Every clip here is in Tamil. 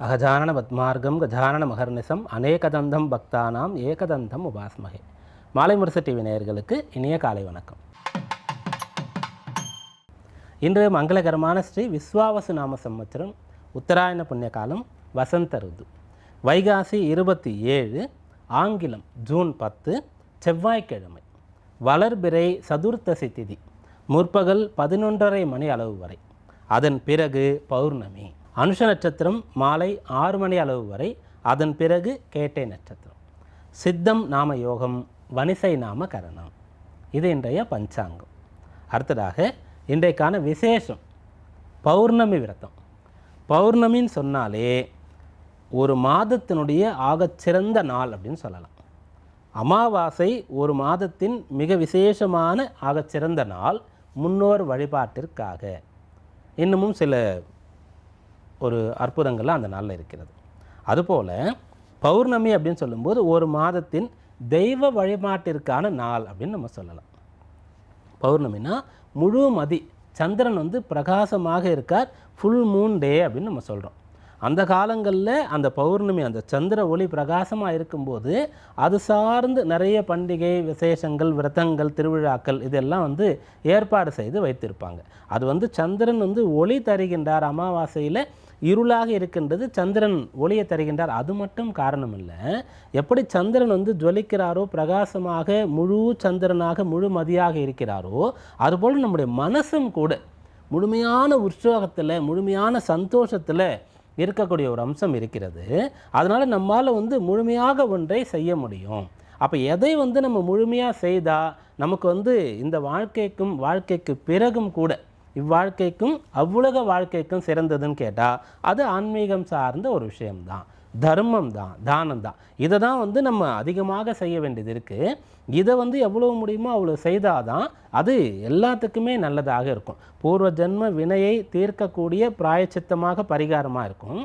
அகஜானன பத்மார்க்கம் கஜானன மகர்நிசம் அநேகதந்தம் பக்தானாம் ஏகதந்தம் உபாஸ்மகே மாலை முரசு டிவி நேயர்களுக்கு இனிய காலை வணக்கம். இன்று மங்களகரமான ஸ்ரீ விஸ்வாவசு நாம சம்மத்திரம் உத்தராயண புண்ணிய காலம் வசந்த ருது. வைகாசி இருபத்தி ஏழு ஆங்கிலம் ஜூன் பத்து செவ்வாய்க்கிழமை. வளர்பிறை சதுர்த்தசி திதி முற்பகல் பதினொன்றரை மணி அளவு வரை. அதன் பிறகு பௌர்ணமி. அனுஷ நட்சத்திரம் மாலை ஆறு மணி அளவு வரை. அதன் பிறகு கேட்டை நட்சத்திரம். சித்தம் நாம யோகம் வனிசை நாம கரணம். இது இன்றைய பஞ்சாங்கம். அடுத்ததாக இன்றைக்கான விசேஷம் பௌர்ணமி விரதம். பௌர்ணமின்னு சொன்னாலே ஒரு மாதத்தினுடைய ஆகச்சிறந்த நாள் அப்படின்னு சொல்லலாம். அமாவாசை ஒரு மாதத்தின் மிக விசேஷமான ஆகச்சிறந்த நாள் முன்னோர் வழிபாட்டிற்காக. இன்னமும் சில ஒரு அற்புதங்கள்லாம் அந்த நாளில் இருக்கிறது. அதுபோல் பௌர்ணமி அப்படின்னு சொல்லும்போது ஒரு மாதத்தின் தெய்வ வழிபாட்டிற்கான நாள் அப்படின்னு நம்ம சொல்லலாம். பௌர்ணமினா முழு மதி சந்திரன் வந்து பிரகாசமாக இருக்கார் ஃபுல் மூன் டே அப்படின்னு நம்ம சொல்கிறோம் அந்த காலங்களில் அந்த பௌர்ணமி அந்த சந்திர ஒளி பிரகாசமாக இருக்கும்போது அது சார்ந்து நிறைய பண்டிகை விசேஷங்கள் விரதங்கள் திருவிழாக்கள் இதெல்லாம் வந்து ஏற்பாடு செய்து வைத்திருப்பாங்க. அது வந்து சந்திரன் வந்து ஒளி தருகின்றார் அமாவாசையில் இருளாக இருக்கின்றது சந்திரன் ஒளியை தருகின்றார். அது மட்டும் காரணம் இல்லை எப்படி சந்திரன் வந்து ஜொலிக்கிறாரோ பிரகாசமாக முழு சந்திரனாக முழு மதியாக இருக்கிறாரோ அதுபோல் நம்முடைய மனசும் கூட முழுமையான உற்சாகத்தில் முழுமையான சந்தோஷத்தில் இருக்கக்கூடிய ஒரு அம்சம் இருக்கிறது. அதனால் நம்மால் வந்து முழுமையாக ஒன்றை செய்ய முடியும். அப்போ எதை வந்து நம்ம முழுமையாக செய்தால் நமக்கு வந்து இந்த வாழ்க்கைக்கும் வாழ்க்கைக்கு பிறகும் கூட இவ்வாழ்க்கைக்கும் அவ்வுலக வாழ்க்கைக்கும் சிறந்ததுன்னு கேட்டால் அது ஆன்மீகம் சார்ந்த ஒரு விஷயம்தான். தர்மம் தான் தானம் தான் இதை தான் வந்து நம்ம அதிகமாக செய்ய வேண்டியது இருக்குது இதை வந்து எவ்வளோ முடியுமோ அவ்வளோ செய்தால் தான் அது எல்லாத்துக்குமே நல்லதாக இருக்கும். பூர்வ ஜென்ம வினையை தீர்க்கக்கூடிய பிராயச்சித்தமாக பரிகாரமாக இருக்கும்.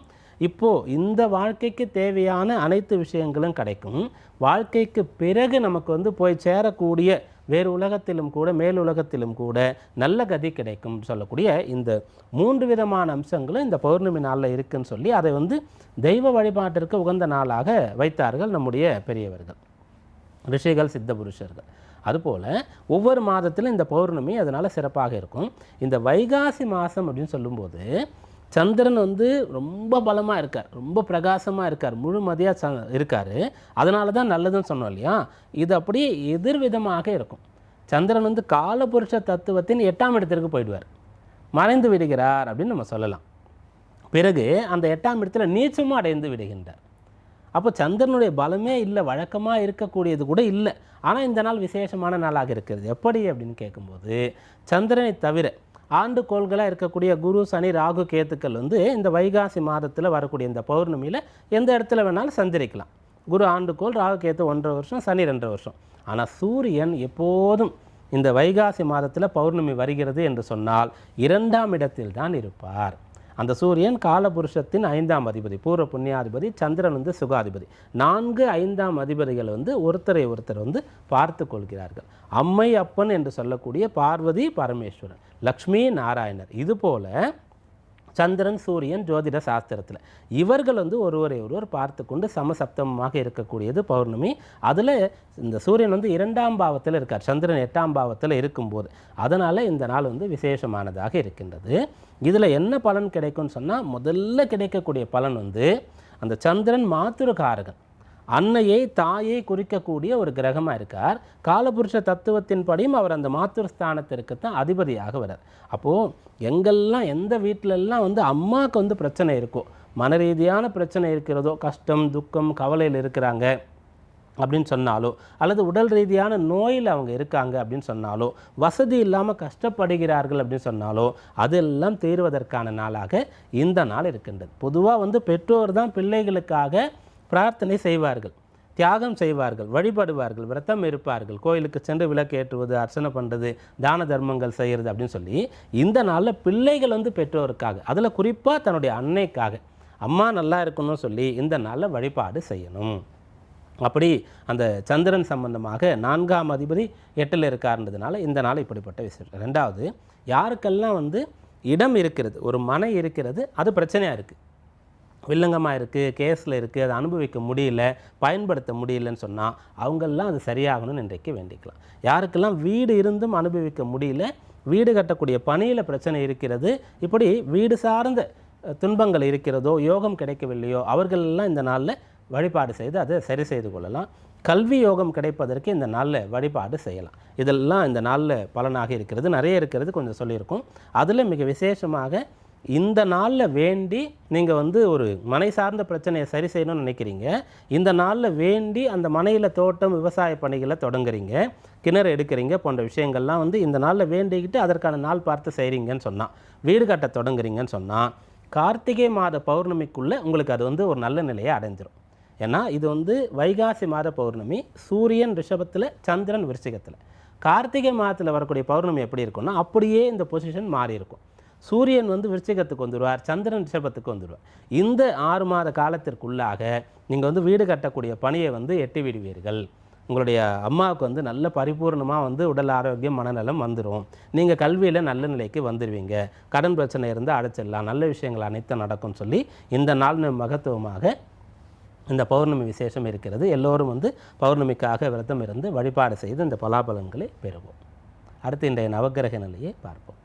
இப்போது இந்த வாழ்க்கைக்கு தேவையான அனைத்து விஷயங்களும் கிடைக்கும். வாழ்க்கைக்கு பிறகு நமக்கு வந்து போய் சேரக்கூடிய வேறு உலகத்திலும் கூட மேல் உலகத்திலும் கூட நல்ல கதி கிடைக்கும் சொல்லக்கூடிய இந்த மூன்று விதமான அம்சங்களும் இந்த பௌர்ணமி நாளில் இருக்குன்னு சொல்லி அதை வந்து தெய்வ வழிபாட்டிற்கு உகந்த நாளாக வைத்தார்கள் நம்முடைய பெரியவர்கள். ரிஷிகள் சித்த புருஷர்கள். அதுபோல் ஒவ்வொரு மாதத்திலும் இந்த பௌர்ணமி அதனால் சிறப்பாக இருக்கும். இந்த வைகாசி மாதம் அப்படின்னு சொல்லும்போது சந்திரன் வந்து ரொம்ப பலமாக இருக்கார். ரொம்ப பிரகாசமாக இருக்கார். முழுமதியாக ச இருக்கார். அதனால தான் நல்லதுன்னு சொன்னோம் இல்லையா? இது அப்படியே எதிர்விதமாக இருக்கும். சந்திரன் வந்து காலபுருஷ தத்துவத்தின் எட்டாம் இடத்திற்கு போயிடுவார். மறைந்து விடுகிறார் அப்படின்னு நம்ம சொல்லலாம். பிறகு அந்த எட்டாம் இடத்துல நீச்சமும் அடைந்து விடுகின்றார். அப்போ சந்திரனுடைய பலமே இல்லை வழக்கமாக இருக்கக்கூடியது கூட இல்லை. ஆனால் இந்த நாள் விசேஷமான நாளாக இருக்கிறது. எப்படி அப்படின்னு கேட்கும்போது சந்திரனை தவிர ஆண்டு கோள்களாக இருக்கக்கூடிய குரு சனி ராகு கேத்துக்கள் வந்து இந்த வைகாசி மாதத்தில் வரக்கூடிய இந்த பௌர்ணமியில் எந்த இடத்துல வேணாலும் சந்திரிக்கலாம். குரு ஆண்டுகோள் ராகு கேத்து ஒன்றரை வருஷம் சனி ரெண்டரை வருஷம். ஆனால் சூரியன் எப்போதும் இந்த வைகாசி மாதத்தில் பௌர்ணமி வருகிறது என்று சொன்னால் இரண்டாம் இடத்தில் தான் இருப்பார். அந்த சூரியன் காலபுருஷத்தின் ஐந்தாம் அதிபதி பூர்வ புண்ணியாதிபதி சந்திரன் வந்து சுகாதிபதி. நான்கு ஐந்தாம் அதிபதிகள் வந்து ஒருத்தரை ஒருத்தர் வந்து பார்த்து கொள்கிறார்கள். அம்மை அப்பன் என்று சொல்லக்கூடிய பார்வதி பரமேஸ்வரன் லக்ஷ்மி நாராயணர். இதுபோல் சந்திரன் சூரியன் ஜோதிட சாஸ்திரத்தில். இவர்கள் வந்து ஒருவரை ஒருவர் பார்த்து கொண்டு சமசப்தமமாக இருக்கக்கூடியது பௌர்ணமி. அதில் இந்த சூரியன் வந்து இரண்டாம் பாவத்தில் இருக்கார். சந்திரன் எட்டாம் பாவத்தில் இருக்கும்போது. அதனால் இந்த நாள் வந்து விசேஷமானதாக இருக்கின்றது. இதில் என்ன பலன் கிடைக்கும்னு சொன்னால் முதல்ல கிடைக்கக்கூடிய பலன் வந்து அந்த சந்திரன் மாத்திருக்காரகன் அன்னையை தாயை குறிக்கக்கூடிய ஒரு கிரகமாக இருக்கார். காலபுருஷ தத்துவத்தின்படியும் அவர் அந்த மாத்திரு ஸ்தானத்திற்கு தான் அதிபதியாக வரார் அப்போது எங்கெல்லாம் எந்த வீட்டிலெல்லாம் வந்து அம்மாவுக்கு வந்து பிரச்சனை இருக்கோ மன ரீதியான பிரச்சனை இருக்கிறதோ கஷ்டம் துக்கம் கவலையில் இருக்கிறாங்க அப்படின்னு சொன்னாலோ அல்லது உடல் ரீதியான நோயில் அவங்க இருக்காங்க அப்படின்னு சொன்னாலோ வசதி இல்லாமல் கஷ்டப்படுகிறார்கள் அப்படின்னு சொன்னாலோ அதெல்லாம் தீர்வதற்கான நாளாக இந்த நாள் இருக்கின்றது. பொதுவாக வந்து பெற்றோர் தான் பிள்ளைகளுக்காக பிரார்த்தனை செய்வார்கள் தியாகம் செய்வார்கள் வழிபடுவார்கள் விரதம் இருப்பார்கள் கோயிலுக்கு சென்று விளக்கு ஏற்றுவது அர்ச்சனை பண்ணுறது தான தர்மங்கள் செய்கிறது அப்படின்னு சொல்லி இந்த நாளில் பிள்ளைகள் வந்து பெற்றோருக்காக அதில் குறிப்பாக தன்னுடைய அன்னைக்காக அம்மா நல்லா இருக்கணும்னு சொல்லி இந்த நாளில் வழிபாடு செய்யணும். அப்படி அந்த சந்திரன் சம்பந்தமாக நான்காம் அதிபதி எட்டில் இருக்காருன்றதுனால இந்த நாள் இப்படிப்பட்ட விஷயம் ரெண்டாவது யாருக்கெல்லாம் வந்து இடம் இருக்கிறது ஒரு மனை இருக்கிறது அது பிரச்சனையாக இருக்குது வில்லங்கமாக இருக்குது கேஸில் இருக்குது அதை அனுபவிக்க முடியல பயன்படுத்த முடியலன்னு சொன்னால் அவங்கெல்லாம் அது சரியாகணும்னு இன்றைக்கு வேண்டிக்கலாம். யாருக்கெல்லாம் வீடு இருந்தும் அனுபவிக்க முடியல வீடு கட்டக்கூடிய பணியில் பிரச்சனை இருக்கிறது இப்படி வீடு சார்ந்த துன்பங்கள் இருக்கிறதோ யோகம் கிடைக்கவில்லையோ அவர்களெல்லாம் இந்த நாளில் வழிபாடு செய்து அதை சரி செய்து கொள்ளலாம். கல்வி யோகம் கிடைப்பதற்கு இந்த நாளில் வழிபாடு செய்யலாம். இதெல்லாம் இந்த நாளில் பலனாக இருக்கிறது நிறைய இருக்கிறது கொஞ்சம் சொல்லியிருக்கோம். அதில் மிக விசேஷமாக இந்த நாளில் வேண்டி நீங்கள் வந்து ஒரு மனை சார்ந்த பிரச்சனையை சரி செய்யணும்னு நினைக்கிறீங்க. இந்த நாளில் வேண்டி அந்த மனையில் தோட்டம் விவசாய பணிகளை தொடங்குறீங்க. கிணறு எடுக்கிறீங்க போன்ற விஷயங்கள்லாம் வந்து இந்த நாளில் வேண்டிக்கிட்டு அதற்கான நாள் பார்த்து செய்கிறீங்கன்னு சொன்னால் வீடு கட்ட தொடங்குறீங்கன்னு சொன்னால் கார்த்திகை மாத பௌர்ணமிக்குள்ளே உங்களுக்கு அது வந்து ஒரு நல்ல நிலையை அடைஞ்சிரும். ஏன்னா இது வந்து வைகாசி மாத பௌர்ணமி சூரியன் ரிஷபத்தில் சந்திரன் விருச்சிகத்தில். கார்த்திகை மாதத்தில் வரக்கூடிய பௌர்ணமி எப்படி இருக்கும்னா அப்படியே இந்த பொசிஷன் மாறி இருக்கும் சூரியன் வந்து விருச்சிகத்துக்கு வந்துடுவார் சந்திரன் ரிஷபத்துக்கு வந்துடுவார் இந்த ஆறு மாத காலத்திற்குள்ளாக நீங்கள் வந்து வீடு கட்டக்கூடிய பணியை வந்து எட்டி விடுவீர்கள். உங்களுடைய அம்மாவுக்கு வந்து நல்ல பரிபூர்ணமாக வந்து உடல் ஆரோக்கியம் மனநலம் வந்துடும் நீங்கள் கல்வியில் நல்ல நிலைக்கு வந்துடுவீங்க கடன் பிரச்சனை இருந்தால் அடைச்சிடலாம். நல்ல விஷயங்கள் அனைத்தும் நடக்கும்னு சொல்லி இந்த நாள் மகத்துவமாக இந்த பௌர்ணமி விசேஷம் இருக்கிறது. எல்லோரும் வந்து பௌர்ணமிக்காக விரதம் இருந்து வழிபாடு செய்து இந்த பலாபலன்களை பெறுவோம். அடுத்து இன்றைய நவக்கிரக நிலையை பார்ப்போம்.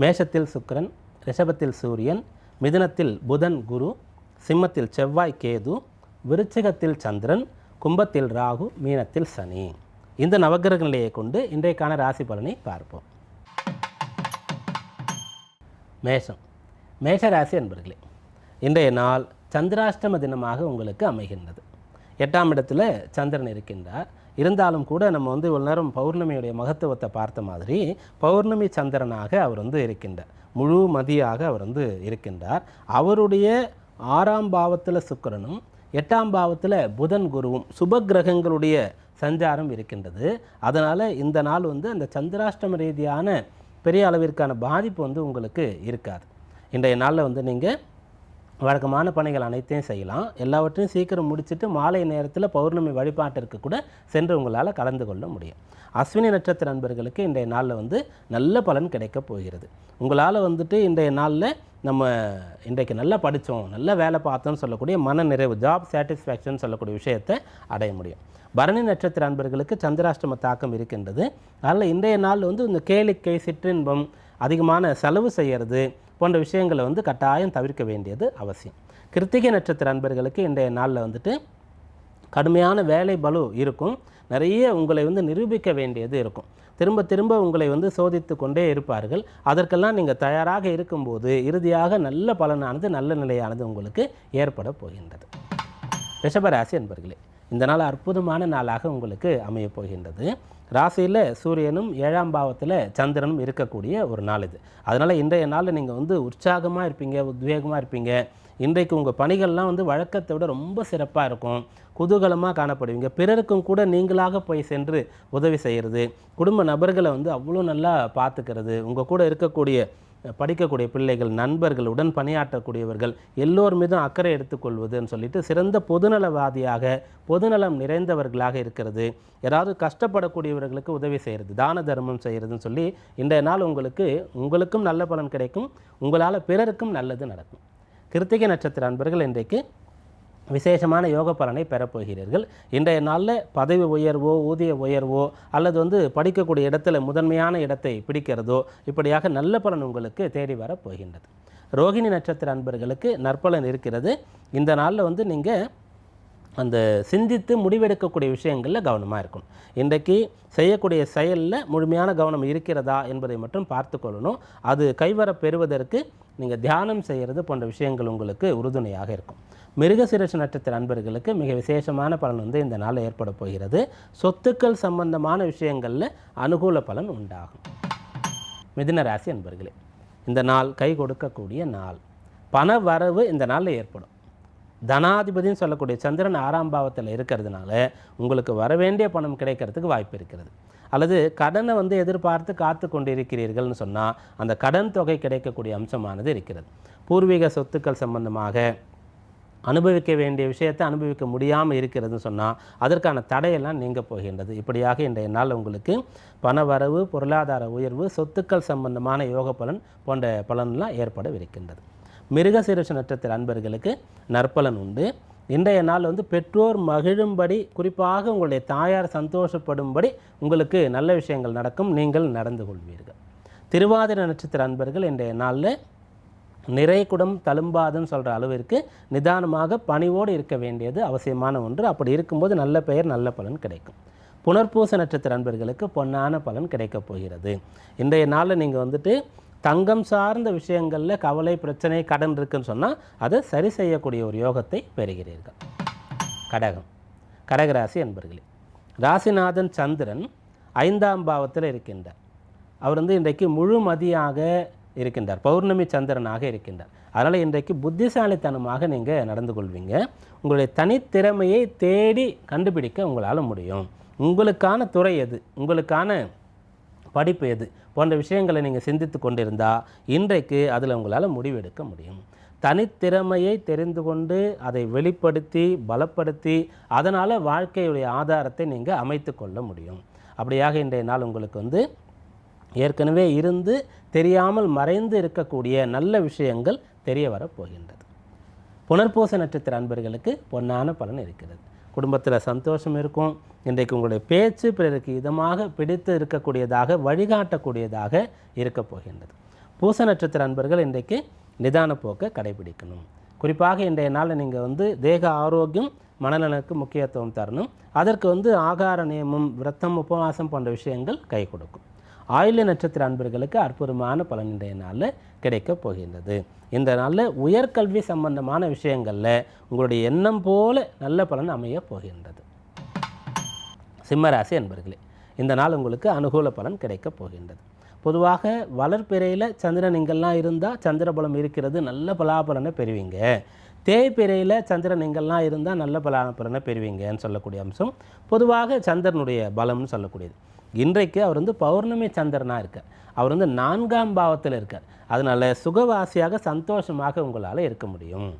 மேஷத்தில் சுக்கரன் ரிஷபத்தில் சூரியன் மிதுனத்தில் புதன் குரு சிம்மத்தில் செவ்வாய் கேது விருச்சிகத்தில் சந்திரன் கும்பத்தில் ராகு மீனத்தில் சனி. இந்த நவகிரக நிலையை கொண்டு இன்றைக்கான ராசி பலனை பார்ப்போம். மேஷம். மேஷ ராசி என்பர்களே இன்றைய நாள் சந்திராஷ்டம தினமாக உங்களுக்கு அமைகின்றது. எட்டாம் இடத்துல சந்திரன் இருக்கின்றார். இருந்தாலும் கூட நம்ம வந்து இவ்வளோ நேரம் பௌர்ணமியுடைய மகத்துவத்தை பார்த்த மாதிரி பௌர்ணமி சந்திரனாக அவர் வந்து இருக்கின்றார். முழு மதியாக அவர் வந்து இருக்கின்றார். அவருடைய ஆறாம் பாவத்தில் சுக்கிரனும் எட்டாம் பாவத்தில் புதன் குருவும் சுப கிரகங்களுடைய சஞ்சாரம் இருக்கின்றது. அதனால் இந்த நாள் வந்து அந்த சந்திராஷ்டம ரீதியான பெரிய அளவிற்கான பாதிப்பு வந்து உங்களுக்கு இருக்காது. இன்றைய நாளில் வந்து நீங்கள் வழக்கமான பணிகள் அனைத்தையும் செய்யலாம். எல்லாவற்றையும் சீக்கிரம் முடிச்சுட்டு மாலை நேரத்தில் பௌர்ணமி வழிபாட்டிற்கு கூட சென்று உங்களால் கலந்து கொள்ள முடியும். அஸ்வினி நட்சத்திர நண்பர்களுக்கு இன்றைய நாளில் வந்து நல்ல பலன் கிடைக்கப் போகிறது. உங்களால் வந்துட்டு இன்றைய நாளில் நம்ம இன்றைக்கு நல்லா படித்தோம் நல்ல வேலை பார்த்தோம்னு சொல்லக்கூடிய மன நிறைவு ஜாப் சாட்டிஸ்ஃபேக்ஷன் சொல்லக்கூடிய விஷயத்தை அடைய முடியும். பரணி நட்சத்திர அன்பர்களுக்கு சந்திராஷ்டம தாக்கம் இருக்கின்றது. அதனால் இன்றைய நாள் வந்து இந்த கேளிக்கை சிற்றின்பம் அதிகமான செலவு செய்கிறது போன்ற விஷயங்களை வந்து கட்டாயம் தவிர்க்க வேண்டியது அவசியம். கிருத்திகை நட்சத்திர அன்பர்களுக்கு இன்றைய நாளில் வந்துட்டு கடுமையான வேலை பலு இருக்கும். நிறைய உங்களை வந்து நிரூபிக்க வேண்டியது இருக்கும். திரும்ப திரும்ப உங்களை வந்து சோதித்து கொண்டே இருப்பார்கள். அதற்கெல்லாம் நீங்கள் தயாராக இருக்கும்போது இறுதியாக நல்ல பலனானது நல்ல நிலையானது உங்களுக்கு ஏற்பட போகின்றது. ரிஷபராசி என்பர்களே இந்த நாள் அற்புதமான நாளாக உங்களுக்கு அமையப் போகின்றது. ராசியில் சூரியனும் ஏழாம் பாவத்தில் சந்திரனும் இருக்கக்கூடிய ஒரு நாள் இது. அதனால் இன்றைய நாளில் நீங்கள் வந்து உற்சாகமாக இருப்பீங்க உத்வேகமாக இருப்பீங்க. இன்றைக்கு உங்கள் பணிகள்லாம் வந்து வழக்கத்தை விட ரொம்ப சிறப்பாக இருக்கும். குதூகலமாக காணப்படுவீங்க. பிறருக்கும் கூட நீங்களாக போய் சென்று உதவி செய்கிறது குடும்ப நபர்களை வந்து அவ்வளோ நல்லா பார்த்துக்கிறது உங்கள் கூட இருக்கக்கூடிய படிக்கக்கூடிய பிள்ளைகள் நண்பர்கள் உடன் பணியாற்றக்கூடியவர்கள் எல்லோர் மீதும் அக்கறை எடுத்துக்கொள்வதுன்னு சொல்லிட்டு சிறந்த பொதுநலவாதியாக பொதுநலம் நிறைந்தவர்களாக இருக்கிறது. யாராவது கஷ்டப்படக்கூடியவர்களுக்கு உதவி செய்கிறது தான தர்மம் செய்கிறதுன்னு சொல்லி இன்றைய நாள் உங்களுக்கு உங்களுக்கும் நல்ல பலன் கிடைக்கும். உங்களால் பிறருக்கும் நல்லது நடக்கும். கிருத்திகை நட்சத்திர அன்பர்கள் இன்றைக்கு விசேஷமான யோக பலனை பெறப்போகிறீர்கள் இன்றைய நாளில் பதவி உயர்வோ ஊதிய உயர்வோ அல்லது வந்து படிக்கக்கூடிய இடத்துல முதன்மையான இடத்தை பிடிக்கிறதோ இப்படியாக நல்ல பலன் உங்களுக்கு தேடி வரப் போகின்றது. ரோகிணி நட்சத்திர அன்பர்களுக்கு நற்பலன் இருக்கிறது. இந்த நாளில் வந்து நீங்கள் அந்த சிந்தித்து முடிவெடுக்கக்கூடிய விஷயங்களில் கவனமாக இருக்கணும். இன்றைக்கு செய்யக்கூடிய செயலில் முழுமையான கவனம் இருக்கிறதா என்பதை மட்டும் பார்த்து கொள்ளணும். அது கைவர பெறுவதற்கு நீங்கள் தியானம் செய்கிறது போன்ற விஷயங்கள் உங்களுக்கு உறுதுணையாக இருக்கும். மிருகசிரச நட்சத்திர அன்பர்களுக்கு மிக விசேஷமான பலன் வந்து இந்த நாளில் ஏற்பட போகிறது. சொத்துக்கள் சம்பந்தமான விஷயங்களில் அனுகூல பலன் உண்டாகும். மிதுன ராசி அன்பர்களே இந்த நாள் கை கொடுக்கக்கூடிய நாள். பண வரவு இந்த நாளில் ஏற்படும். தனாதிபதின்னு சொல்லக்கூடிய சந்திரன் ஆறாம் பாவத்தில் இருக்கிறதுனால உங்களுக்கு வரவேண்டிய பணம் கிடைக்கிறதுக்கு வாய்ப்பு இருக்கிறது. அல்லது கடனை வந்து எதிர்பார்த்து காத்து கொண்டிருக்கிறீர்கள்னு சொன்னால் அந்த கடன் தொகை கிடைக்கக்கூடிய அம்சமானது இருக்கிறது. பூர்வீக சொத்துக்கள் சம்பந்தமாக அனுபவிக்க வேண்டிய விஷயத்தை அனுபவிக்க முடியாமல் இருக்கிறதுன்னு சொன்னால் அதற்கான தடையெல்லாம் நீங்க போகின்றது. இப்படியாக இன்றைய நாள் உங்களுக்கு பண வரவு பொருளாதார உயர்வு சொத்துக்கள் சம்பந்தமான யோக பலன் போன்ற பலன்லாம் ஏற்படவிருக்கின்றது. மிருகசீரஷ நட்சத்திர அன்பர்களுக்கு நற்பலன் உண்டு. இன்றைய நாள் வந்து பெற்றோர் மகிழும்படி குறிப்பாக உங்களுடைய தாயார் சந்தோஷப்படும்படி உங்களுக்கு நல்ல விஷயங்கள் நடக்கும். நீங்கள் நடந்து கொள்வீர்கள். திருவாதிர நட்சத்திர அன்பர்கள் இன்றைய நாளில் நிறை குடம் தழும்பாதுன்னு சொல்கிற அளவிற்கு நிதானமாக பணிவோடு இருக்க வேண்டியது அவசியமான ஒன்று. அப்படி இருக்கும்போது நல்ல பெயர் நல்ல பலன் கிடைக்கும். புனர்பூச நட்சத்திர அன்பர்களுக்கு பொன்னான பலன் கிடைக்கப் போகிறது. இன்றைய நாளில் நீங்கள் வந்துட்டு தங்கம் சார்ந்த விஷயங்களில் கவலை பிரச்சனை கடன் இருக்குன்னு சொன்னால் அதை சரி செய்யக்கூடிய ஒரு யோகத்தை பெறுகிறீர்கள். கடகம். கடகராசி அன்பர்களே ராசிநாதன் சந்திரன் ஐந்தாம் பாவத்தில் இருக்கின்றார். அவர் வந்து இன்றைக்கு முழுமதியாக இருக்கின்றார். பௌர்ணமி சந்திரனாக இருக்கின்றார். அதனால் இன்றைக்கு புத்திசாலித்தனமாக நீங்கள் நடந்து கொள்வீங்க. உங்களுடைய தனித்திறமையை தேடி கண்டுபிடிக்க உங்களால் முடியும். உங்களுக்கான துறை எது? உங்களுக்கான படிப்பு எது? போன்ற விஷயங்களை நீங்கள் சிந்தித்து கொண்டிருந்தால் இன்றைக்கு அதில் உங்களால் முடிவெடுக்க முடியும். தனித்திறமையை தெரிந்து கொண்டு அதை வெளிப்படுத்தி பலப்படுத்தி அதனால் வாழ்க்கையுடைய ஆதாரத்தை நீங்கள் அமைத்து கொள்ள முடியும். அப்படியாக இன்றைய நாள் உங்களுக்கு வந்து ஏற்கனவே இருந்து தெரியாமல் மறைந்து இருக்கக்கூடிய நல்ல விஷயங்கள் தெரிய வரப்போகின்றது. புனர்பூச நட்சத்திர அன்பர்களுக்கு பொன்னான பலன் இருக்கிறது. குடும்பத்தில் சந்தோஷம் இருக்கும். இன்றைக்கு உங்களுடைய பேச்சு பிறருக்கு இதமாக பிடித்து இருக்கக்கூடியதாக வழிகாட்டக்கூடியதாக இருக்கப் போகின்றது. பூச நட்சத்திர அன்பர்கள் இன்றைக்கு நிதான போக்கை கடைபிடிக்கணும். குறிப்பாக இன்றைய நாளில் நீங்கள் வந்து தேக ஆரோக்கியம் மனநலனுக்கு முக்கியத்துவம் தரணும். அதற்கு வந்து ஆகார நியமம் விரத்தம் உபவாசம் போன்ற விஷயங்கள் கை கொடுக்கும். ஆயுள்ய நட்சத்திர அன்பர்களுக்கு அற்புதமான பலன் இன்றைய நாளில் கிடைக்கப் போகின்றது. இந்த நாளில் உயர்கல்வி சம்பந்தமான விஷயங்களில் உங்களுடைய எண்ணம் போல நல்ல பலன் அமையப் போகின்றது. சிம்மராசி அன்பர்களே இந்த நாள் உங்களுக்கு அனுகூல பலன் கிடைக்கப் போகின்றது. பொதுவாக வளர்ப்பிறையில் சந்திரன் இங்கெல்லாம் இருந்தால் சந்திரபலம் இருக்கிறது நல்ல பலாபலனை பெறுவீங்க. தேய்பிறையில் சந்திரன் இங்கெல்லாம் இருந்தால் நல்ல பலாபலனை பெறுவீங்கன்னு சொல்லக்கூடிய அம்சம் பொதுவாக சந்திரனுடைய பலம்னு சொல்லக்கூடியது. இன்றைக்கு அவர் வந்து பௌர்ணமி சந்திரனாக இருக்கார் அவர் வந்து நான்காம் பாவத்தில் இருக்கார் அதனால் சுகவாசியாக சந்தோஷமாக உங்களால் இருக்க முடியும்.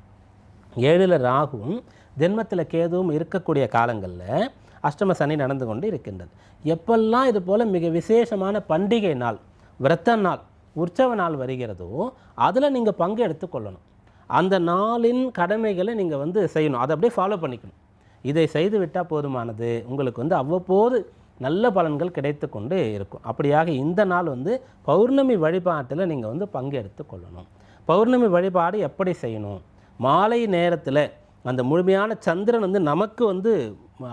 ஏழில் ராகுவும் ஜென்மத்தில் கேதுவும் இருக்கக்கூடிய காலங்களில் அஷ்டம சனி நடந்து கொண்டு இருக்கின்றது. எப்பெல்லாம் இது போல் மிக விசேஷமான பண்டிகை நாள் விரத்த நாள் உற்சவ நாள் வருகிறதோ அதில் நீங்கள் பங்கு எடுத்துக்கொள்ளணும் அந்த நாளின் கடமைகளை நீங்கள் வந்து செய்யணும். அதை அப்படியே ஃபாலோ பண்ணிக்கணும். இதை செய்து விட்டால் போதுமானது. உங்களுக்கு வந்து அவ்வப்போது நல்ல பலன்கள் கிடைத்து கொண்டு இருக்கும். அப்படியாக இந்த நாள் வந்து பௌர்ணமி வழிபாட்டில் நீங்கள் வந்து பங்கெடுத்து கொள்ளணும். பௌர்ணமி வழிபாடு எப்படி செய்யணும்? மாலை நேரத்தில் அந்த முழுமையான சந்திரன் வந்து நமக்கு வந்து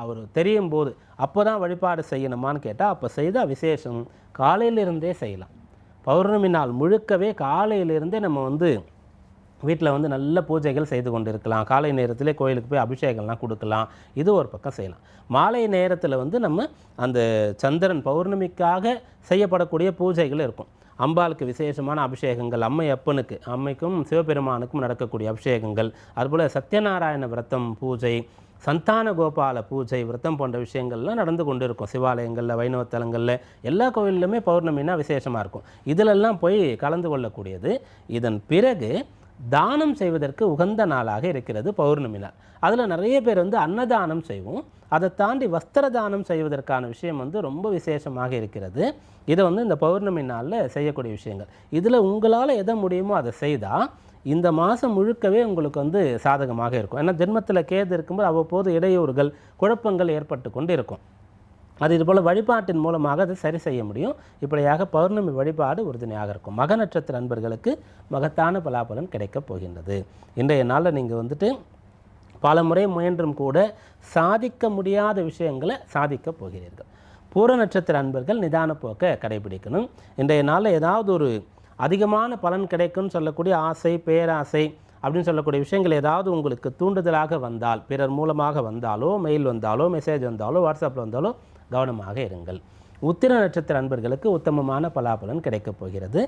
அவர் தெரியும் போது அப்போ தான் வழிபாடு செய்யணுமான்னு கேட்டால் அப்போ செய்தால் விசேஷம் காலையிலிருந்தே செய்யலாம். பௌர்ணமி நாள் முழுக்கவே காலையிலிருந்தே நம்ம வந்து வீட்டில் வந்து நல்ல பூஜைகள் செய்து கொண்டு இருக்கலாம் காலை நேரத்திலே கோயிலுக்கு போய் அபிஷேகம்லாம் கொடுக்கலாம். இது ஒரு பக்கம் செய்யலாம். மாலை நேரத்தில் வந்து நம்ம அந்த சந்திரன் பௌர்ணமிக்காக செய்யப்படக்கூடிய பூஜைகள் இருக்கும். அம்பாளுக்கு விசேஷமான அபிஷேகங்கள் அம்மை அப்பனுக்கு அம்மைக்கும் சிவபெருமானுக்கும் நடக்கக்கூடிய அபிஷேகங்கள். அதுபோல் சத்யநாராயண விரதம் பூஜை சந்தான கோபால பூஜை விரதம் போன்ற விஷயங்கள்லாம் நடந்து கொண்டு இருக்கும் சிவாலயங்களில் வைணவ தலங்களில் எல்லா கோவில்லுமே பௌர்ணமினா விசேஷமாக இருக்கும். இதிலெல்லாம் போய் கலந்து கொள்ளக்கூடியது. இதன் பிறகு தானம் செய்வதற்கு உகந்த நாளாக இருக்கிறது பௌர்ணமி நாள். அதில் நிறைய பேர் வந்து அன்னதானம் செய்வோம். அதை தாண்டி வஸ்திர தானம் செய்வதற்கான விஷயம் வந்து ரொம்ப விசேஷமாக இருக்கிறது. இதை வந்து இந்த பௌர்ணமி நாளில் செய்யக்கூடிய விஷயங்கள். இதில் உங்களால் எதை முடியுமோ அதை செய்தால் இந்த மாதம் முழுக்கவே உங்களுக்கு வந்து சாதகமாக இருக்கும். ஏன்னா ஜென்மத்தில் கேது இருக்கும்போது அவ்வப்போது இடையூறுகள் குழப்பங்கள் ஏற்பட்டு கொண்டு இருக்கும் அது இதுபோல் வழிபாட்டின் மூலமாக அதை சரி செய்ய முடியும். இப்படியாக பௌர்ணமி வழிபாடு உறுதுணையாக இருக்கும். மக நட்சத்திர அன்பர்களுக்கு மகத்தான பலாபலன் கிடைக்கப் போகின்றது. இன்றைய நாளில் நீங்கள் வந்துட்டு பல முறை முயன்றும் கூட சாதிக்க முடியாத விஷயங்களை சாதிக்கப் போகிறீர்கள். பூர நட்சத்திர அன்பர்கள் நிதான போக்கை கடைபிடிக்கணும். இன்றைய நாளில் ஏதாவது ஒரு அதிகமான பலன் கிடைக்கும்னு சொல்லக்கூடிய ஆசை பேராசை அப்படின்னு சொல்லக்கூடிய விஷயங்கள் ஏதாவது உங்களுக்கு தூண்டுதலாக வந்தால் பிறர் மூலமாக வந்தாலோ மெயில் வந்தாலோ மெசேஜ் வந்தாலோ வாட்ஸ்அப்பில் வந்தாலோ கவனமாக இருங்கள். உத்திர நட்சத்திர அன்பர்களுக்கு உத்தமமான பலாபலன் கிடைக்கப் போகிறது.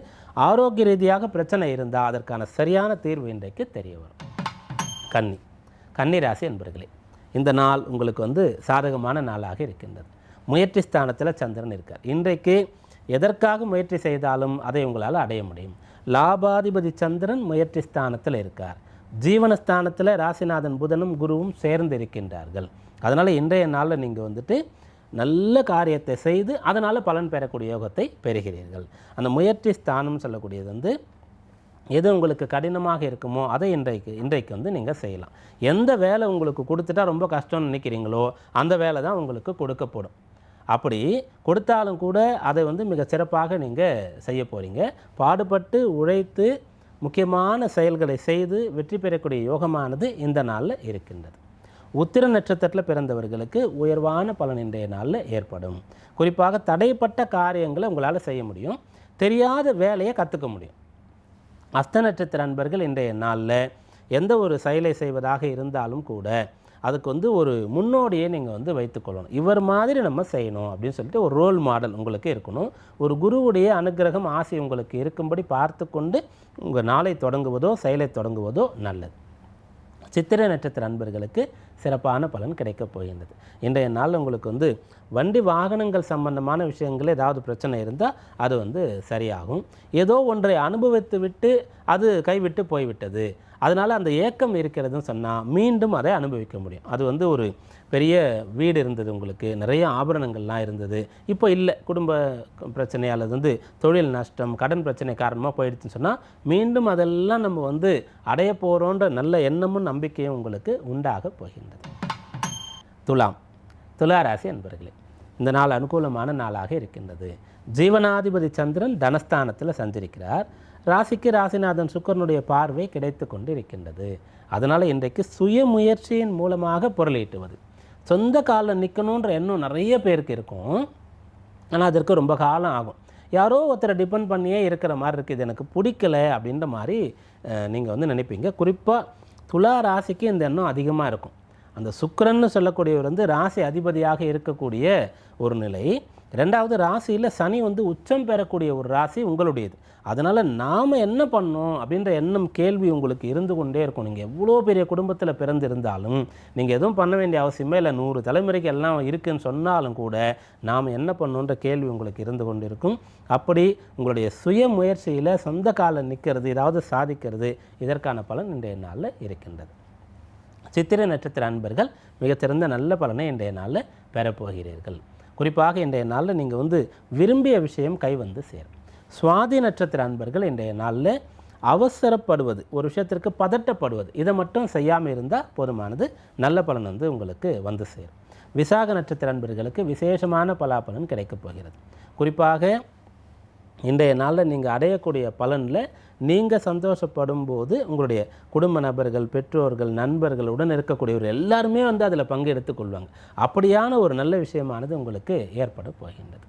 ஆரோக்கிய ரீதியாக பிரச்சனை இருந்தால் அதற்கான சரியான தீர்வு இன்றைக்கு தெரிய வரும். கன்னி கன்னி ராசி இந்த நாள் உங்களுக்கு வந்து சாதகமான நாளாக இருக்கின்றது. முயற்சி ஸ்தானத்தில் சந்திரன் இருக்கார். இன்றைக்கு எதற்காக முயற்சி செய்தாலும் அதை உங்களால் அடைய முடியும். லாபாதிபதி சந்திரன் முயற்சி ஸ்தானத்தில் இருக்கார். ஜீவனஸ்தானத்தில் ராசிநாதன் புதனும் குருவும் சேர்ந்து இருக்கின்றார்கள். அதனால் இன்றைய நாளில் நீங்கள் வந்துட்டு நல்ல காரியத்தை செய்து அதனால் பலன் பெறக்கூடிய யோகத்தை பெறுகிறீர்கள். அந்த முயற்சி ஸ்தானம் சொல்லக்கூடியது வந்து எது உங்களுக்கு கடினமாக இருக்குமோ அதை இன்றைக்கு இன்றைக்கு வந்து நீங்கள் செய்யலாம். எந்த வேலை உங்களுக்கு கொடுத்துட்டா ரொம்ப கஷ்டம்னு நினைக்கிறீங்களோ அந்த வேலை தான் உங்களுக்கு கொடுக்கப்படும். அப்படி கொடுத்தாலும் கூட அதை வந்து மிக சிறப்பாக நீங்கள் செய்ய போகிறீங்க பாடுபட்டு உழைத்து முக்கியமான செயல்களை செய்து வெற்றி பெறக்கூடிய யோகமானது இந்த நாளில் இருக்கின்றது. உத்திர நட்சத்திரத்தில் பிறந்தவர்களுக்கு உயர்வான பலன் இன்றைய நாளில் ஏற்படும். குறிப்பாக தடைப்பட்ட காரியங்களை உங்களால் செய்ய முடியும். தெரியாத வேலையை கற்றுக்க முடியும். அஸ்த நட்சத்திர அன்பர்கள் இன்றைய நாளில் எந்த ஒரு செயலை செய்வதாக இருந்தாலும் கூட அதுக்கு வந்து ஒரு முன்னோடியை நீங்கள் வந்து வைத்துக்கொள்ளணும் இவர் மாதிரி நம்ம செய்யணும் அப்படின்னு சொல்லிட்டு ஒரு ரோல் மாடல் உங்களுக்கு இருக்கணும். ஒரு குருவுடைய அனுக்கிரகம் ஆசை உங்களுக்கு இருக்கும்படி பார்த்து கொண்டு உங்கள் நாளை தொடங்குவதோ செயலை தொடங்குவதோ நல்லது. சித்திரை நட்சத்திர அன்பர்களுக்கு சிறப்பான பலன் கிடைக்கப் போகின்றது. இன்றைய நாள் உங்களுக்கு வந்து வண்டி வாகனங்கள் சம்பந்தமான விஷயங்கள் ஏதாவது பிரச்சனை இருந்தால் அது வந்து சரியாகும். ஏதோ ஒன்றை அனுபவித்து விட்டு அது கைவிட்டு போய்விட்டது. அதனால் அந்த ஏக்கம் இருக்கிறதுன்னு சொன்னால் மீண்டும் அதை அனுபவிக்க முடியும். அது வந்து ஒரு பெரிய வீடு இருந்தது உங்களுக்கு. நிறைய ஆபரணங்கள்லாம் இருந்தது. இப்போ இல்லை. குடும்ப பிரச்சனை அல்லது வந்து தொழில் நஷ்டம் கடன் பிரச்சனை காரணமாக போயிடுச்சுன்னு சொன்னால் மீண்டும் அதெல்லாம் நம்ம வந்து அடைய போகிறோன்ற நல்ல எண்ணமும் நம்பிக்கையும் உங்களுக்கு உண்டாக போகின்றது. துலாம். துளாராசி அன்பர்களே இந்த நாள் அனுகூலமான நாளாக இருக்கின்றது. ஜீவனாதிபதி சந்திரன் தனஸ்தானத்தில் சஞ்சரிக்கிறார். ராசிக்கு ராசிநாதன் சுக்கரனுடைய பார்வை கிடைத்து கொண்டு இருக்கின்றது அதனால் இன்றைக்கு சுய முயற்சியின் மூலமாக பொருளீட்டுவது. சொந்த காலில் நிற்கணுன்ற எண்ணம் நிறைய பேருக்கு இருக்கும். ஆனால் அதற்கு ரொம்ப காலம் ஆகும். யாரோ ஒருத்தரை டிபெண்ட் பண்ணியே இருக்கிற மாதிரி இருக்குது. இது எனக்கு பிடிக்கல அப்படின்ற மாதிரி நீங்கள் வந்து நினைப்பீங்க. குறிப்பாக துலா ராசிக்கு இந்த எண்ணம் அதிகமாக இருக்கும். அந்த சுக்கரன்னு சொல்லக்கூடியவர் வந்து ராசி அதிபதியாக இருக்கக்கூடிய ஒரு நிலை. ரெண்டாவது ராசியில் சனி வந்து உச்சம் பெறக்கூடிய ஒரு ராசி உங்களுடையது. அதனால் நாம் என்ன பண்ணோம் அப்படின்ற எண்ணம் கேள்வி உங்களுக்கு இருந்து கொண்டே இருக்கும். நீங்கள் எவ்வளோ பெரிய குடும்பத்தில் பிறந்திருந்தாலும் நீங்கள் எதுவும் பண்ண வேண்டிய அவசியமே இல்லை. நூறு தலைமுறைக்கு எல்லாம் இருக்குன்னு சொன்னாலும் கூட நாம் என்ன பண்ணணுன்ற கேள்வி உங்களுக்கு இருந்து கொண்டு இருக்கும் அப்படி உங்களுடைய சுய முயற்சியில் சொந்த காலம் நிற்கிறது ஏதாவது சாதிக்கிறது இதற்கான பலன் இன்றைய நாளில் இருக்கின்றது. சித்திரை நட்சத்திர அன்பர்கள் மிகச்சிறந்த நல்ல பலனை இன்றைய நாளில் பெறப்போகிறீர்கள். குறிப்பாக இன்றைய நாளில் நீங்கள் வந்து விரும்பிய விஷயம் கை வந்து சேரும். சுவாதி நட்சத்திர அன்பர்கள் இன்றைய நாளில் அவசரப்படுவது ஒரு விஷயத்திற்கு பதட்டப்படுவது இதை மட்டும் செய்யாமல் இருந்தால் போதுமானது நல்ல பலன் வந்து உங்களுக்கு வந்து சேரும். விசாக நட்சத்திர அன்பர்களுக்கு விசேஷமான பலாபலன் கிடைக்கப் போகிறது. குறிப்பாக இன்றைய நாளில் நீங்கள் அடையக்கூடிய பலனில் நீங்கள் சந்தோஷப்படும் போது உங்களுடைய குடும்ப நபர்கள் பெற்றோர்கள் நண்பர்கள் உடன் இருக்கக்கூடியவர் எல்லாருமே வந்து அதில் பங்கு எடுத்துக்கொள்வாங்க அப்படியான ஒரு நல்ல விஷயமானது உங்களுக்கு ஏற்பட போகின்றது.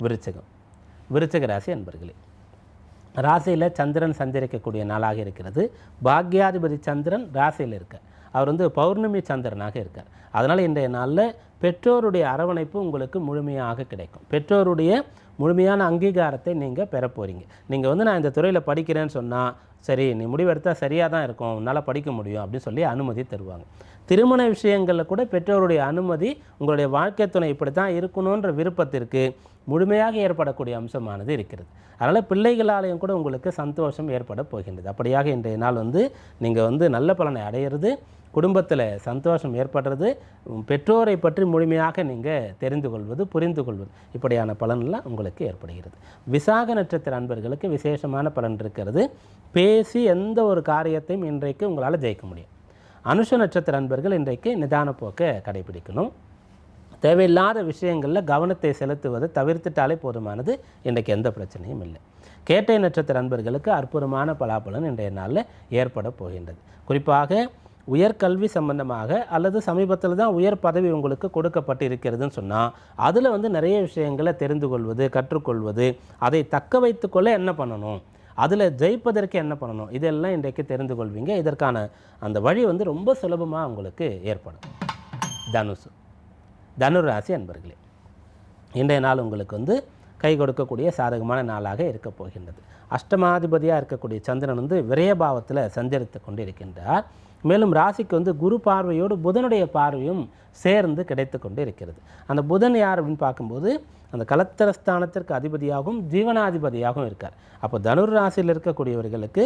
விருச்சகம். விருச்சக ராசி அன்பர்களே ராசியில் சந்திரன் சஞ்சரிக்கக்கூடிய நாளாக இருக்கிறது. பாக்யாதிபதி சந்திரன் ராசியில் இருக்கார். அவர் வந்து பௌர்ணமி சந்திரனாக இருக்கார். அதனால் இன்றைய நாளில் பெற்றோருடைய அரவணைப்பு உங்களுக்கு முழுமையாக கிடைக்கும். பெற்றோருடைய முழுமையான அங்கீகாரத்தை நீங்கள் பெற போகிறீங்க நீங்கள் வந்து நான் இந்த துறையில் படிக்கிறேன்னு சொன்னால் சரி நீ முடிவெடுத்தால் சரியாக தான் இருக்கும். உன்னால் படிக்க முடியும் அப்படின்னு சொல்லி அனுமதி தருவாங்க. திருமண விஷயங்களில் கூட பெற்றோருடைய அனுமதி உங்களுடைய வாழ்க்கை துணை இப்படி தான் இருக்கணுன்ற விருப்பத்திற்கு முழுமையாக ஏற்படக்கூடிய அம்சமானது இருக்கிறது. அதனால் பிள்ளைகளாலையும் கூட உங்களுக்கு சந்தோஷம் ஏற்பட போகின்றது. அப்படியாக இன்றைய நாள் வந்து நீங்கள் வந்து நல்ல பலனை அடையிறது குடும்பத்தில் சந்தோஷம் ஏற்படுறது பெற்றோரை பற்றி முழுமையாக நீங்கள் தெரிந்து கொள்வது புரிந்து கொள்வது இப்படியான பலன்லாம் உங்களுக்கு ஏற்படுகிறது. விசாக நட்சத்திர அன்பர்களுக்கு விசேஷமான பலன் இருக்கிறது. பேசி எந்த ஒரு காரியத்தையும் இன்றைக்கு உங்களால் ஜெயிக்க முடியும். அனுஷ நட்சத்திர அன்பர்கள் இன்றைக்கு நிதான போக்கை கடைபிடிக்கணும். தேவையில்லாத விஷயங்களில் கவனத்தை செலுத்துவதை தவிர்த்துட்டாலே போதுமானது. இன்றைக்கு எந்த பிரச்சனையும் இல்லை. கேட்டை நட்சத்திர நண்பர்களுக்கு அற்புதமான பலாபலன் இன்றைய நாளில் ஏற்பட போகின்றது. குறிப்பாக உயர்கல்வி சம்பந்தமாக அல்லது சமீபத்தில் தான் உயர் பதவி உங்களுக்கு கொடுக்கப்பட்டு இருக்கிறதுன்னு சொன்னால் அதில் வந்து நிறைய விஷயங்களை தெரிந்து கொள்வது கற்றுக்கொள்வது அதை தக்க வைத்துக்கொள்ள என்ன பண்ணணும்? அதில் ஜெயிப்பதற்கு என்ன பண்ணணும்? இதெல்லாம் இன்றைக்கு தெரிந்து கொள்வீங்க. இதற்கான அந்த வழி வந்து ரொம்ப சுலபமாக உங்களுக்கு ஏற்படும். தனுசு. தனுர் ராசி அன்பர்களே இன்றைய நாள் உங்களுக்கு வந்து கை கொடுக்கக்கூடிய சாதகமான நாளாக இருக்கப் போகின்றது. அஷ்டமாதிபதியாக இருக்கக்கூடிய சந்திரன் வந்து விரயபாவத்தில் சஞ்சரித்து கொண்டு இருக்கின்றார் மேலும் ராசிக்கு வந்து குரு பார்வையோடு புதனுடைய பார்வையும் சேர்ந்து கிடைத்து கொண்டு இருக்கிறது அந்த புதன் யார் அப்படின்னு பார்க்கும்போது அந்த கலத்தரஸ்தானத்திற்கு அதிபதியாகவும் ஜீவனாதிபதியாகவும் இருக்கார். அப்போ தனுர் ராசியில் இருக்கக்கூடியவர்களுக்கு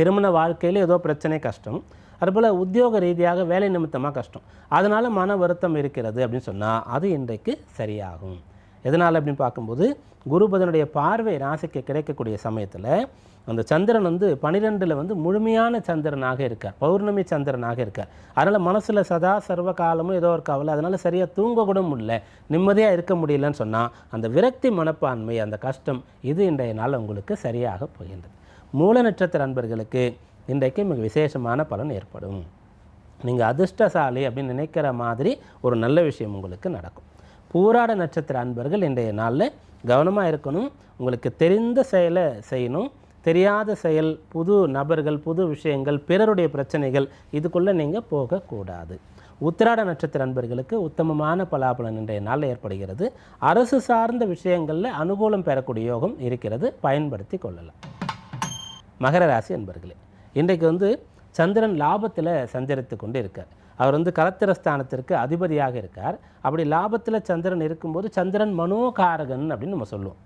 திருமண வாழ்க்கையில் ஏதோ பிரச்சனை கஷ்டம். அதுபோல் உத்தியோக ரீதியாக வேலை நிமித்தமாக கஷ்டம். அதனால் மன வருத்தம் இருக்கிறது அப்படின்னு சொன்னால் அது இன்றைக்கு சரியாகும். எதனால் அப்படின்னு பார்க்கும்போது குருபதனுடைய பார்வை ராசிக்கு கிடைக்கக்கூடிய சமயத்தில் அந்த சந்திரன் வந்து பனிரெண்டில் வந்து முழுமையான சந்திரனாக இருக்கார். பௌர்ணமி சந்திரனாக இருக்கார். அதனால் மனசில் சதா சர்வ காலமும் ஏதோ ஒரு கவலை அதனால் சரியாக தூங்க கூட முடியல நிம்மதியாக இருக்க முடியலன்னு சொன்னால் அந்த விரக்தி மனப்பான்மை அந்த கஷ்டம் இது இன்றைய நாள் உங்களுக்கு சரியாக போகின்றது. மூல நட்சத்திர அன்பர்களுக்கு இன்றைக்கு மிக விசேஷமான பலன் ஏற்படும். நீங்கள் அதிர்ஷ்டசாலி அப்படின்னு நினைக்கிற மாதிரி ஒரு நல்ல விஷயம் உங்களுக்கு நடக்கும். பூராட நட்சத்திர அன்பர்கள் இன்றைய நாளில் கவனமாக இருக்கணும். உங்களுக்கு தெரிந்த செயலை செய்யணும். தெரியாத செயல் புது நபர்கள் புது விஷயங்கள் பிறருடைய பிரச்சனைகள் இதுக்குள்ளே நீங்கள் போகக்கூடாது. உத்திராட நட்சத்திர அன்பர்களுக்கு உத்தமமான பலாபலன் இன்றைய நாளில் ஏற்படுகிறது. அரசு சார்ந்த விஷயங்களில் அனுகூலம் பெறக்கூடிய யோகம் இருக்கிறது. பயன்படுத்தி கொள்ளலாம். மகர ராசி அன்பர்களே இன்றைக்கு வந்து சந்திரன் லாபத்தில் சஞ்சரித்து கொண்டு இருக்கார் அவர் வந்து கலத்திரஸ்தானத்திற்கு அதிபதியாக இருக்கார். அப்படி லாபத்தில் சந்திரன் இருக்கும்போது சந்திரன் மனோகாரகன் அப்படின்னு நம்ம சொல்லுவோம்.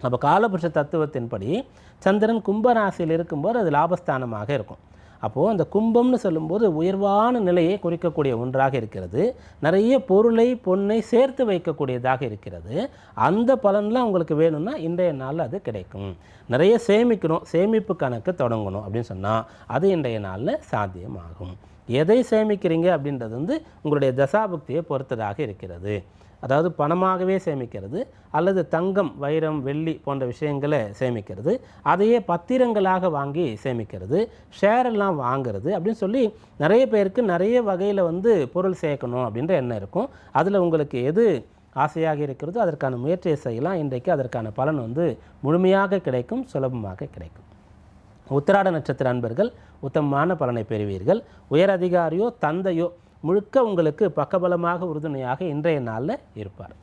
அப்போ காலபுருஷ தத்துவத்தின்படி சந்திரன் கும்பராசியில் இருக்கும்போது அது லாபஸ்தானமாக இருக்கும். அப்போது அந்த கும்பம்னு சொல்லும்போது உயர்வான நிலையை குறிக்கக்கூடிய ஒன்றாக இருக்கிறது. நிறைய பொருளை பொன்னை சேர்த்து வைக்கக்கூடியதாக இருக்கிறது. அந்த பலன்லாம் உங்களுக்கு வேணும்னா இன்றைய நாளில் அது கிடைக்கும். நிறைய சேமிக்கணும் சேமிப்பு கணக்கு தொடங்கணும் அப்படின்னு சொன்னால் அது இன்றைய நாளில் சாத்தியமாகும். எதை சேமிக்கிறீங்க அப்படின்றது வந்து உங்களுடைய தசாபுக்தியை பொறுத்ததாக இருக்கிறது. அதாவது பணமாகவே சேமிக்கிறது அல்லது தங்கம் வைரம் வெள்ளி போன்ற விஷயங்களை சேமிக்கிறது. அதையே பத்திரங்களாக வாங்கி சேமிக்கிறது. ஷேர் எல்லாம் வாங்குறது அப்படின்னு சொல்லி நிறைய பேருக்கு நிறைய வகையில் வந்து பொருள் சேர்க்கணும் அப்படின்ற எண்ணம் இருக்கும். அதில் உங்களுக்கு எது ஆசையாக இருக்கிறதோ அதற்கான முயற்சியை செய்யலாம். இன்றைக்கு அதற்கான பலன் வந்து முழுமையாக கிடைக்கும் சுலபமாக கிடைக்கும். உத்திராட நட்சத்திர அன்பர்கள் உத்தமமான பலனை பெறுவீர்கள். உயர் அதிகாரியோ தந்தையோ முழுக்க உங்களுக்கு பக்கபலமாக உறுதுணையாக இன்றைய நாளில் இருப்பார்.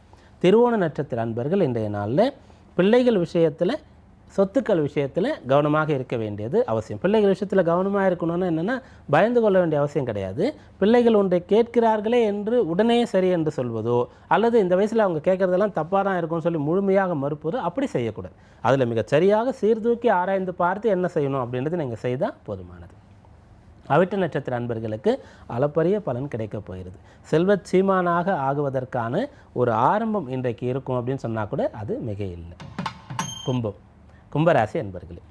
திருவோண நட்சத்திர அன்பர்கள் இன்றைய நாளில் பிள்ளைகள் விஷயத்தில் சொத்துக்கள் விஷயத்தில் கவனமாக இருக்க வேண்டியது அவசியம். பிள்ளைகள் விஷயத்தில் கவனமாக இருக்கணும்னா என்னென்னா பயந்து கொள்ள வேண்டிய அவசியம் கிடையாது. பிள்ளைகள் ஒன்றை கேட்கிறார்களே என்று உடனே சரி என்று சொல்வதோ அல்லது இந்த வயசில் அவங்க கேட்குறதெல்லாம் தப்பாக தான் இருக்கும்னு சொல்லி முழுமையாக மறுப்பதோ அப்படி செய்யக்கூடாது. அதில் மிகச் சரியாக சீர்தூக்கி ஆராய்ந்து பார்த்து என்ன செய்யணும் அப்படின்றது நீங்கள் செய்தால் போதுமானது. அவிட்ட நட்சத்திர அன்பர்களுக்கு அளப்பரிய பலன் கிடைக்கப் போயிடுது செல்வ சீமானாக ஆகுவதற்கான ஒரு ஆரம்பம் இன்றைக்கு இருக்கும் அப்படின்னு சொன்னால் கூட அது மிக இல்லை கும்பம். கும்பராசி அன்பர்களே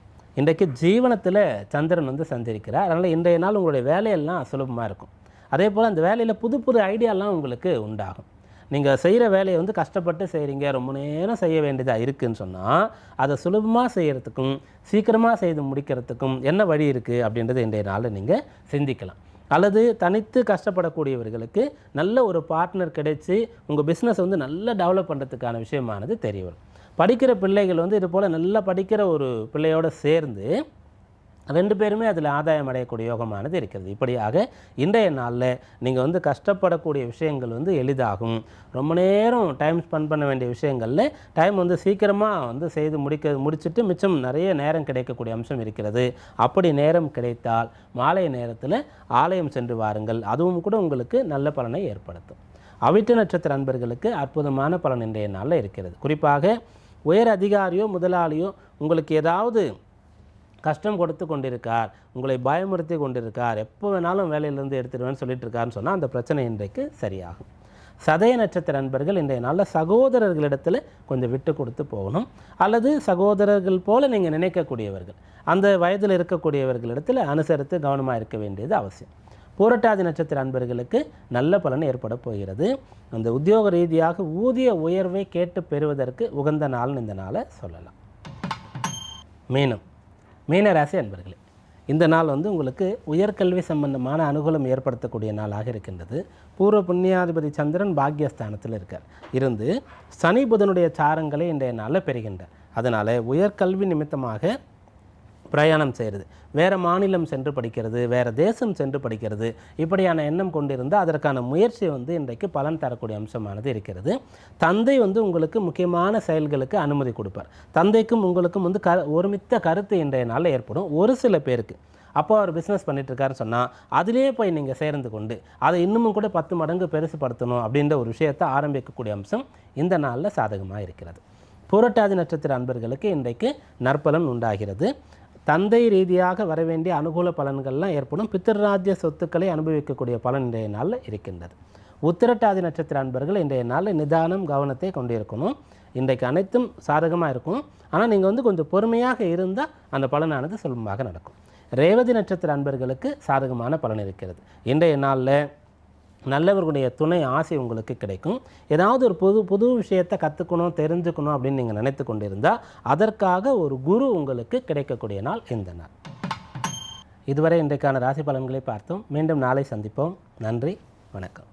இன்றைக்கு ஜீவனத்தில் சந்திரன் வந்து சஞ்சரிக்கிறார். அதனால் இன்றைய நாள் உங்களுடைய வேலையெல்லாம் சுலபமாக இருக்கும். அதே போல் அந்த வேலையில் புது புது ஐடியாலாம் உங்களுக்கு உண்டாகும். நீங்கள் செய்கிற வேலையை வந்து கஷ்டப்பட்டு செய்கிறீங்க ரொம்ப நேரம் செய்ய வேண்டியதாக இருக்குதுன்னு சொன்னால் அதை சுலபமாக செய்கிறதுக்கும் சீக்கிரமாக செய்து முடிக்கிறதுக்கும் என்ன வழி இருக்குது அப்படின்றது இன்றைய நாளில் நீங்கள் சிந்திக்கலாம். அல்லது தனித்து கஷ்டப்படக்கூடியவர்களுக்கு நல்ல ஒரு பார்ட்னர் கிடைச்சி உங்கள் பிஸ்னஸ் வந்து நல்லா டெவலப் பண்ணுறதுக்கான விஷயமானது தெரிய வரும். படிக்கிற பிள்ளைகள் வந்து இது போல் நல்லா படிக்கிற ஒரு பிள்ளையோடு சேர்ந்து ரெண்டு பேருமே அதில் ஆதாயம் அடையக்கூடிய யோகமானது இருக்கிறது. இப்படியாக இன்றைய நாளில் நீங்கள் வந்து கஷ்டப்படக்கூடிய விஷயங்கள் வந்து எளிதாகும். ரொம்ப நேரம் டைம் ஸ்பெண்ட் பண்ண வேண்டிய விஷயங்களில் டைம் வந்து சீக்கிரமாக வந்து செய்து முடிக்க முடிச்சுட்டு மிச்சம் நிறைய நேரம் கிடைக்கக்கூடிய அம்சம் இருக்கிறது. அப்படி நேரம் கிடைத்தால் மாலை நேரத்தில் ஆலயம் சென்று வாருங்கள். அதுவும் கூட உங்களுக்கு நல்ல பலனை ஏற்படுத்தும். அவிட்ட நட்சத்திர அன்பர்களுக்கு அற்புதமான பலன் இன்றைய நாளில் இருக்கிறது. குறிப்பாக உயர் அதிகாரியோ முதலாளியோ உங்களுக்கு ஏதாவது கஷ்டம் கொடுத்து கொண்டிருக்கார் உங்களை பயமுறுத்தி கொண்டிருக்கார் எப்போ வேணாலும் வேலையிலேருந்து எடுத்துடுவேன்னு சொல்லிட்டு இருக்காருன்னு சொன்னால் அந்த பிரச்சனை இன்றைக்கு சரியாகும். சதய நட்சத்திர அன்பர்கள் இன்றைய நாளில் சகோதரர்களிடத்தில் கொஞ்சம் விட்டு கொடுத்து போகணும். அல்லது சகோதரர்கள் போல நீங்கள் நினைக்கக்கூடியவர்கள் அந்த வயதில் இருக்கக்கூடியவர்களிடத்தில் அனுசரித்து கவனமாக இருக்க வேண்டியது அவசியம். பூரட்டாதி நட்சத்திர அன்பர்களுக்கு நல்ல பலன் ஏற்பட போகிறது. அந்த உத்தியோக ரீதியாக ஊதிய உயர்வை கேட்டு பெறுவதற்கு உகந்த நாள்னு இந்த நாளை சொல்லலாம். மீனம். மீனராசி அன்பர்களே இந்த நாள் வந்து உங்களுக்கு உயர்கல்வி சம்பந்தமான அனுகூலம் ஏற்படுத்தக்கூடிய நாளாக இருக்கின்றது. பூர்வ புண்ணியாதிபதி சந்திரன் பாக்யஸ்தானத்தில் இருக்கார். இருந்து சனி புதனுடைய சாரங்களை இன்றைய நாளில் பெறுகின்றார். அதனால் உயர்கல்வி நிமித்தமாக பிரயாணம் செய்கிறது வேறு மாநிலம் சென்று படிக்கிறது வேறு தேசம் சென்று படிக்கிறது இப்படியான எண்ணம் கொண்டிருந்து அதற்கான முயற்சி வந்து இன்றைக்கு பலன் தரக்கூடிய அம்சமானது இருக்கிறது. தந்தை வந்து உங்களுக்கு முக்கியமான செயல்களுக்கு அனுமதி கொடுப்பார். தந்தைக்கும் உங்களுக்கும் வந்து க ஒருமித்த கருத்து இன்றைய நாளில் ஏற்படும். ஒரு சில பேருக்கு. அப்போ அவர் பிஸ்னஸ் பண்ணிட்டுருக்காருன்னு சொன்னால் அதிலே போய் நீங்கள் சேர்ந்து கொண்டு அதை இன்னமும் கூட பத்து மடங்கு பெருசுப்படுத்தணும் அப்படின்ற ஒரு விஷயத்தை ஆரம்பிக்கக்கூடிய அம்சம் இந்த நாளில் சாதகமாக இருக்கிறது புரட்டாதி நட்சத்திர அன்பர்களுக்கு இன்றைக்கு நற்பலன் உண்டாகிறது. தந்தை ரீதியாக வர வேண்டிய அனுகூல பலன்கள்லாம் ஏற்படும். பித்திருராஜ்ய சொத்துக்களை அனுபவிக்கக்கூடிய பலன் இன்றைய நாளில் இருக்கின்றது. உத்திரட்டாதி நட்சத்திர அன்பர்கள் இன்றைய நாளில் நிதானம் கவனத்தை கொண்டிருக்கணும். இன்றைக்கு அனைத்தும் சாதகமாக இருக்கும். ஆனால் நீங்கள் வந்து கொஞ்சம் பொறுமையாக இருந்தால் அந்த பலனானது சுலபமாக நடக்கும். ரேவதி நட்சத்திர அன்பர்களுக்கு சாதகமான பலன் இருக்கிறது. இன்றைய நாளில் நல்லவர்களுடைய துணை ஆசை உங்களுக்கு கிடைக்கும். ஏதாவது ஒரு புது புது விஷயத்தை கற்றுக்கணும் தெரிஞ்சுக்கணும் அப்படின்னு நீங்கள் நினைத்து கொண்டிருந்தால் அதற்காக ஒரு குரு உங்களுக்கு கிடைக்கக்கூடிய நாள் இந்த நாள். இதுவரை இன்றைக்கான ராசி பலன்களை பார்த்தோம். மீண்டும் நாளை சந்திப்போம். நன்றி வணக்கம்.